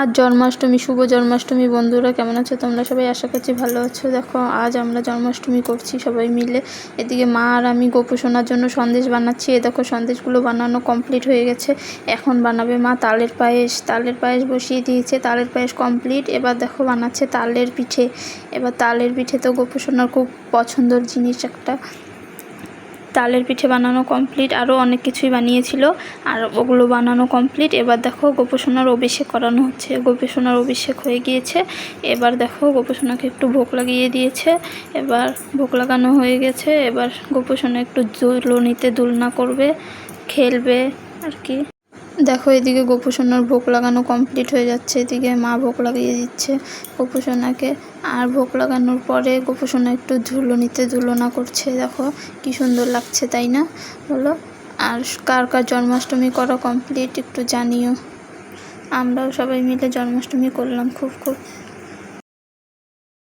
আজ জন্মাষ্টমী, শুভ জন্মাষ্টমী বন্ধুরা কেমন আছো? তোমরা সবাই আশা করছি ভালো আছো। দেখো, আজ আমরা জন্মাষ্টমী করছি সবাই মিলে। এদিকে মা আর আমি গোপু সোনার জন্য সন্দেশ বানাচ্ছি। এ দেখো, সন্দেশগুলো বানানো কমপ্লিট হয়ে গেছে। এখন বানাবে মা তালের পায়েস। তালের পায়েস বসিয়ে দিয়েছে। তালের পায়েস কমপ্লিট এবার দেখো, বানাচ্ছে তালের পিঠে। এবার তালের পিঠে তো গোপু সোনার খুব পছন্দর জিনিস একটা। তালের পিঠে বানানো কমপ্লিট আরও অনেক কিছুই বানিয়েছিল, আর ওগুলো বানানো কমপ্লিট এবার দেখো গোপসোনার অভিষেক করানো হচ্ছে। গোপসোনার অভিষেক হয়ে গিয়েছে। এবার দেখো গোপসোনাকে একটু ভোগ লাগিয়ে দিয়েছে। এবার ভোগ লাগানো হয়ে গেছে। এবার গোপসোনা একটু দুলনিতে দুলনা করবে, খেলবে, আর কি। দেখো, এদিকে গোপুসোনার ভোগ লাগানো কমপ্লিট হয়ে যাচ্ছে। এদিকে মা ভোগ লাগিয়ে দিচ্ছে গোপুসোনাকে। আর ভোগ লাগানোর পরে গোপুসোনা একটু ধুলোনিতে ধুলোনা করছে। দেখো, কি সুন্দর লাগছে, তাই না? বলো। আর কার কার জন্মাষ্টমী করা কমপ্লিট একটু জানিও। আমরাও সবাই মিলে জন্মাষ্টমী করলাম, খুব খুব।